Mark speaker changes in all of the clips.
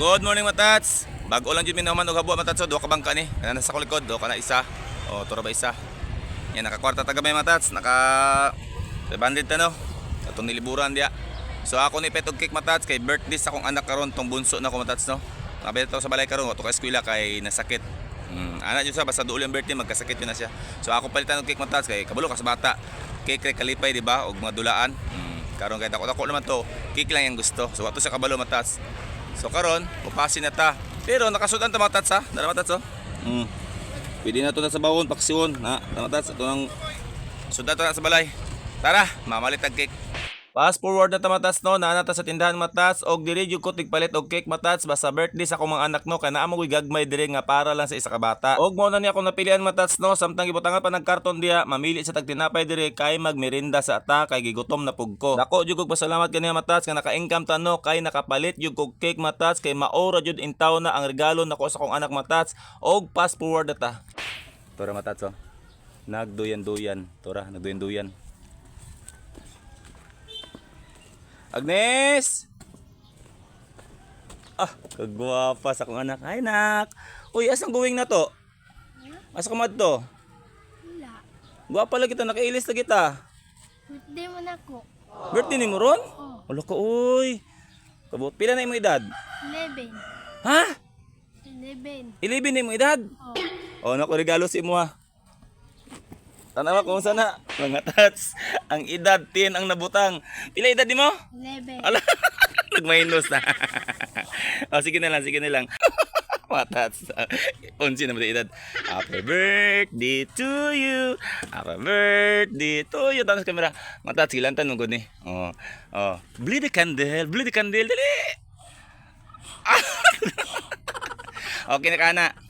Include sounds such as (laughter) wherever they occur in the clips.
Speaker 1: Good morning matats. Bago lang jud mi naman og habo matats do ka bangka ni. Kana nasa ko likod do kana isa. O turo ba isa. Yan nakakwarta taga may matats. Naka 500 ta no. Katong niliburan dia. So ako ni petog cake matats kay birthday sa akong anak karon tong bunso na ko matats no. Nakabili to sa balay karon to ka eskwela kay nasakit. Hmm, anak jud sa basta duol yung birthday magkasakit yun na siya. So ako palitan og cake matats kay kabalo ka sa bata. Cake kay kalipay di ba og mga dulaan. Hmm, karon kay dako dako naman to. Cake lang yung gusto. So ato sa kabalo matats. So karon, pupasin na ta. Pero nakasudan ta mga tats ha. Mga tats oh. Mm. Pwede na to na sa bawon, paksiyon. Na, tama tats. Ito nang sudan to na sa balay. Tara, mamalit ang cake. Fast forward na ta no, ta sa tindahan matats og diri jud ko tigpalit og cake matats basta birthday sa akong mga anak no kay naa mo gagmay diri nga para lang sa isa ka bata. Og mo na ni ako napilian matats no, samtang gibutangan pa ng karton diha, mamili sa tagtinapay diri kay magmerinda sa ata kay gigutom na pug ko. Dako jud kog pasalamat kaniya matats nga naka-income ta no kay nakapalit jud kog cake matats kay maora jud intaw na ang regalo nako sa akong anak matats og fast forward na ta. Tora matats oh. Nagduyan-duyan. Tora, nagduyan-duyan. Agnes! Ah, kagwapa sa akong anak. Ay, nak. Uy, asang guwing na to? Asa ka mad to?
Speaker 2: Wala.
Speaker 1: Gwapa lagi kita, nakailis na kita.
Speaker 2: Birthday mo na ko.
Speaker 1: Birthday ni mo ron?
Speaker 2: Oh,
Speaker 1: Wala ka, uy. Kabut, pila na imong edad?
Speaker 2: 11.
Speaker 1: Ha?
Speaker 2: 11.
Speaker 1: 11 na imong edad?
Speaker 2: Oh,
Speaker 1: Oh, naku, regalo si mo ha. Tanawa kung sana. Mga tats, ang edad 10 ang nabutang. Pila edad di mo?
Speaker 2: 11.
Speaker 1: Ala, (laughs) nag-minus na. (laughs) o, sige na lang, sige na lang. (laughs) Matats. Unsi na ba edad? Happy birthday to you. Happy birthday to you. Tapos kamera. Matats, gilantan mo ni. Oh, oh. Bli the candle, bli the candle. Dali. okay na kana.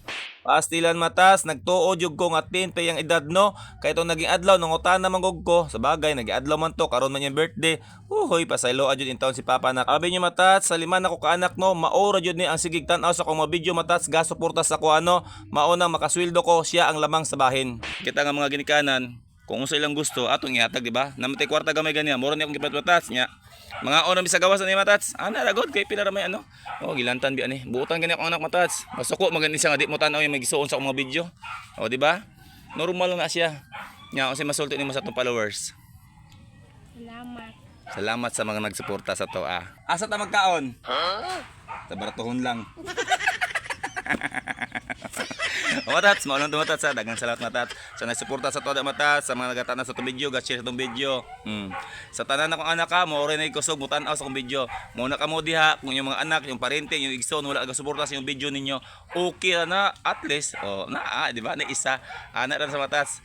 Speaker 1: Pastilan matas, nagtuo jud ko nga 10 pa yung edad no. Kay itong naging adlaw nang utan naman gog ko. Sa bagay, naging adlaw man to karon man yung birthday. Uhoy, pasaylo jud in taon si papa na. Abi niyo matas, sa lima na ko kaanak no, maora jud ni ang sigig tan-aw sa kong video matas, gasuporta sa ko ano, mauna makasweldo ko siya ang lamang sa bahin. Kita nga mga ginikanan, kung unsa ilang gusto, atong ihatag, di ba? Namatay kwarta gamay ganyan, mura ni akong gipat matas nya. Mga ona bisa gawas ni matats. Ana ragod kay pila ra may ano. Oh, gilantan bi ani. Buutan gani akong anak matats. Masuko magani siya nga di mo tan-aw yung magisuon sa akong mga video. Oh, di ba? Normal na siya. Nya kasi masulti nimo sa atong followers.
Speaker 2: salamat.
Speaker 1: Salamat sa mga nagsuporta sa to ah. Asa ta magkaon? Sa baratuhon lang. (laughs) o matats, maulong tumatats ha. Dagang salamat matats. Sa nagsuporta sa to da matats, sa mga nagatanan sa itong video, gat-share sa itong video. Hmm. Sa tanan akong anak ha, mo rin na ikusog, mutanaw sa akong video. Muna ka mo diha, kung yung mga anak, yung parente, yung igsoon, wala nagsuporta sa yung video ninyo, okay na at least, oh, na, ah, di ba, na isa, anak rin sa matats.